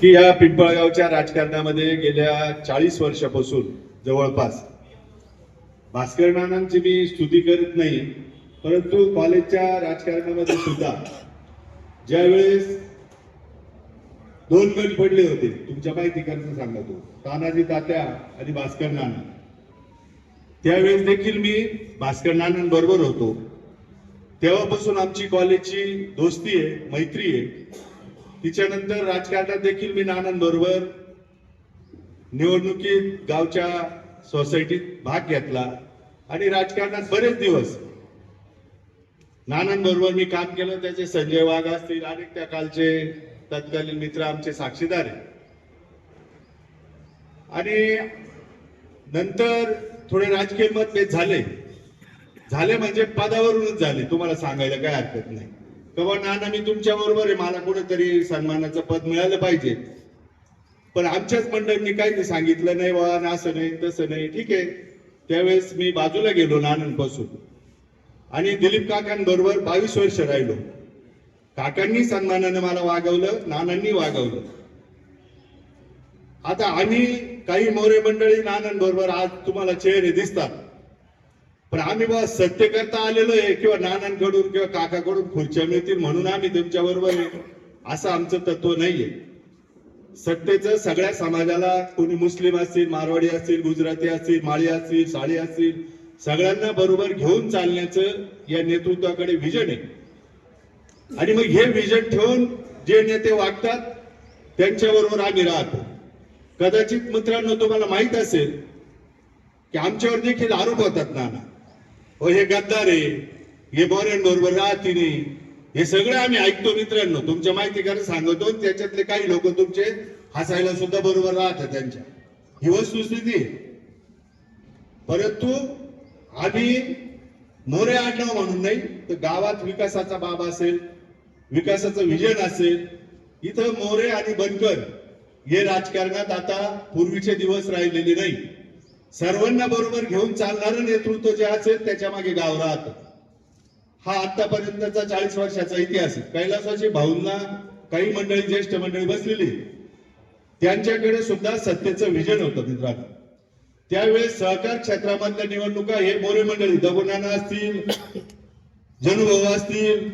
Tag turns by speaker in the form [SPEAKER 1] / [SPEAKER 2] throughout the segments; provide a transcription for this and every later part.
[SPEAKER 1] की या पिंपळगावच्या राजकारणामध्ये गेल्या चाळीस वर्षापासून जवळपास. भास्कर नानांची मी स्तुती करत नाही परंतु कॉलेजच्या राजकारणामध्ये सुद्धा ज्यावेळेस दोन गट पडले होते तुमच्या माहितीकरता सांगतो तानाजी तात्या आणि भास्कर नाना. त्यावेळेस देखील मी भास्कर नानांबरोबर होतो. तेव्हापासून आमची कॉलेजची दोस्ती आहे मैत्री आहे. तिच्यानंतर राजकारणात देखील मी नानांबरोबर निवडणुकीत गावच्या सोसायटीत भाग घेतला आणि राजकारणात बरेच दिवस नानांबरोबर मी काम केलं. त्याचे संजय वाघ असतील अनेक त्या कालचे तत्कालीन मित्र आमचे साक्षीदार आहे आणि नंतर थोडे राजकीय मतभेद झाले. झाले म्हणजे पदावरूनच झाले. तुम्हाला सांगायला काय हरकत नाही. बाबा नाना मी तुमच्या बरोबर आहे. मला कुठेतरी सन्मानाचं पद मिळालं पाहिजे. पण आमच्याच मंडळींनी काही नाही सांगितलं नाही बा ना असं नाही तसं नाही. ठीक आहे. त्यावेळेस मी बाजूला गेलो नानांपासून. आणि दिलीप काकांबरोबर बावीस वर्ष राहिलो. काकांनी सन्मानानं मला वागवलं नानांनी वागवलं. आता आम्ही काही मोरे मंडळी नानांबरोबर आज तुम्हाला चेहरे दिसतात. पण आम्ही बा सत्य करता आलेलो आहे. किंवा नानांकडून किंवा काकाकडून खुर्च्या मिळतील म्हणून आम्ही तुमच्या बरोबर आहे. असं आमचं तत्व नाहीये. सत्तेचं सगळ्या समाजाला कोणी मुस्लिम असतील मारवाडी असतील गुजराती असतील माळी असतील साळी असतील सगळ्यांना बरोबर घेऊन चालण्याचं या नेतृत्वाकडे विजन आहे. आणि मग हे विजन ठेवून जे नेते वागतात त्यांच्याबरोबर आम्ही राहतो. कदाचित मित्रांनो तुम्हाला माहीत असेल की आमच्यावर देखील आरोप होतात नाना. हो हे गद्दार आहे. हे बरोबर राहती नाही हे सगळं आम्ही ऐकतो मित्रांनो. तुमच्या माहिती कारण सांगतो त्याच्यातले काही लोक तुमचे हसायला सुद्धा बरोबर राहतात त्यांच्या. ही वस्तुस्थिती परंतु आम्ही मोरे आडनाव म्हणून नाही तर गावात विकासाचा बाब असेल विकासाचं विजन असेल इथं मोरे आणि बनकर हे राजकारणात आता पूर्वीचे दिवस राहिलेले नाही. सर्वांना बरोबर घेऊन चालणारं नेतृत्व जे असेल त्याच्यामागे गाव राहत. हा आतापर्यंतचा चाळीस वर्षाचा इतिहास आहे. कैलासाची भाऊंना काही मंडळी ज्येष्ठ मंडळी बसलेली त्यांच्याकडे सुद्धा सत्तेचं विजन होतं मित्रांनो त्यावेळेस सहकार क्षेत्रामधल्या निवडणुका हे मोरे मंडळी दगुनाना असतील जनुभाऊ असतील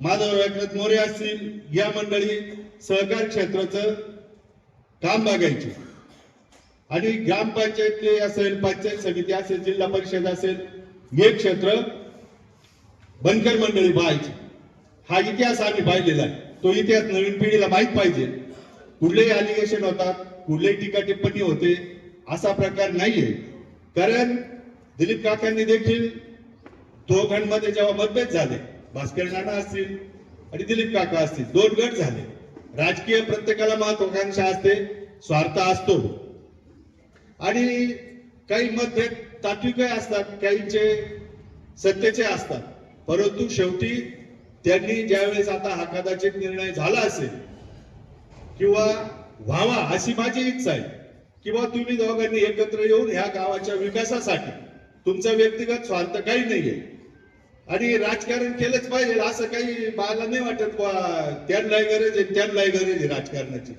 [SPEAKER 1] माधव व्यक्रत मोरे असतील या मंडळी सहकार क्षेत्राचं काम बघायचे. आणि ग्रामपंचायतले असेल पंचायत समिती असेल जिल्हा परिषद असेल हे क्षेत्र बनकर मंडळी पाहायची. हा इतिहास आम्ही पाहिलेला आहे. तो इतिहास नवीन पिढीला माहीत पाहिजे. कुठलेही अलिगेशन होतात कुठलेही टीका टिप्पणी होते असा प्रकार नाहीये. कारण दिलीप काकांनी देखील दोघांमध्ये जेव्हा मतभेद झाले भास्कर नाना असतील आणि दिलीप काका असतील दोन गट झाले. राजकीय प्रत्येकाला महत्वाकांक्षा असते स्वार्थ असतो. आणि काही मतभेद तात्विक असतात काहींचे सत्तेचे असतात. परंतु शेवटी त्यांनी ज्यावेळेस आता हा कदाचित निर्णय झाला असेल किंवा व्हावा अशी माझी इच्छा आहे किंवा तुम्ही दोघांनी एकत्र येऊन ह्या गावाच्या विकासासाठी तुमचा व्यक्तिगत स्वार्थ काही नाहीये. आणि राजकारण केलंच पाहिजे असं काही मला नाही वाटत बा त्यांनाही गरज आहे त्यांनाही गरज आहे राजकारणाची.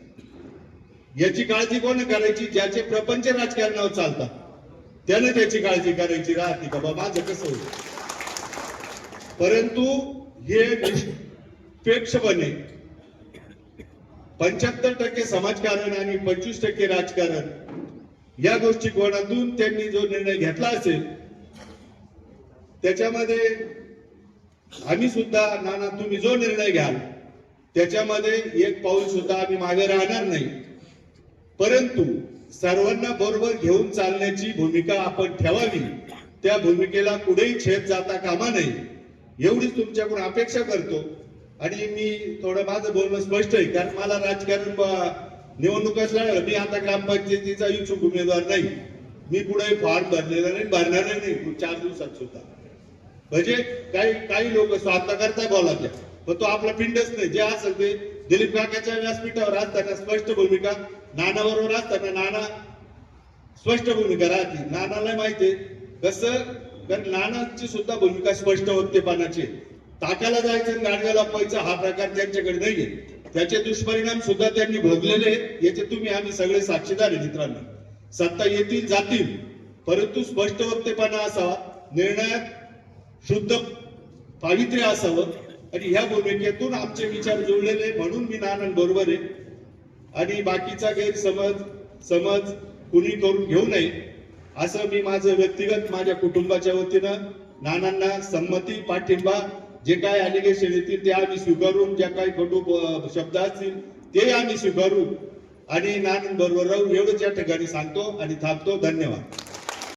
[SPEAKER 1] याची काळजी कोण करायची? ज्याचे प्रपंच राजकारणावर चालतात. त्याने त्याची काळजी करायची. राहते का? बाबा माझं कसं होईल? परंतु हे निष्पेक्षपणे पंच्याहत्तर टक्के समाजकारण आणि पंचवीस टक्के राजकारण या दृष्टिकोनातून त्यांनी जो निर्णय घेतला असेल त्याच्यामध्ये आम्ही सुद्धा नाना तुम्ही जो निर्णय घ्याल त्याच्यामध्ये एक पाऊल सुद्धा आम्ही मागे राहणार नाही. परंतु सर्वांना बरोबर घेऊन चालण्याची भूमिका आपण ठेवावी. त्या भूमिकेला कुठेही छेद जाता कामा नये. एवढीच तुमच्याकडून अपेक्षा करतो. आणि मी थोडं माझं बोलणं स्पष्ट आहे कारण मला राजकारण निवडणुकाच लागलं मी आता ग्रामपंचायतीचा इच्छुक उमेदवार नाही. मी पुढे फॉर्म भरलेला नाही भरणार नाही चार दिवसात सुद्धा. म्हणजे काही काही लोक स्वार्थ करता बोलावल्या पण तो आपला पिंडच नाही. जे असेल ते दिलीप काकाच्या व्यासपीठावर असताना स्पष्ट भूमिका नाना बरोबर असताना नाना स्पष्ट भूमिका राहते. नानाला माहितीये कसं? कारण नानाची सुद्धा भूमिका स्पष्ट होते पानाची. ताकाला जायचं आणि गाडव्याला लपवायचं हा प्रकार त्यांच्याकडे नाहीये. त्याचे दुष्परिणाम सुद्धा त्यांनी भोगलेले आहेत. याचे तुम्ही आम्ही सगळे साक्षीदार आहे मित्रांनो. सत्ता येतील जातील. परंतु स्पष्ट वक्तेपणा असावा निर्णयात शुद्ध पावित्र्य असावं. आणि ह्या भूमिकेतून आमचे विचार जुळलेले म्हणून मी नानंद बरोबर आहे. आणि बाकीचा गैरसमज समज कुणी करून घेऊ नये असं मी माझं व्यक्तिगत माझ्या कुटुंबाच्या वतीनं नानांना संमती पाठिंबा जे काय अलिगेशन येतील ते आम्ही स्वीकारून ज्या काही कटू शब्द असतील ते आम्ही स्वीकारू. आणि नानांबरोबर राहू एवढंच या ठिकाणी सांगतो आणि थांबतो. धन्यवाद.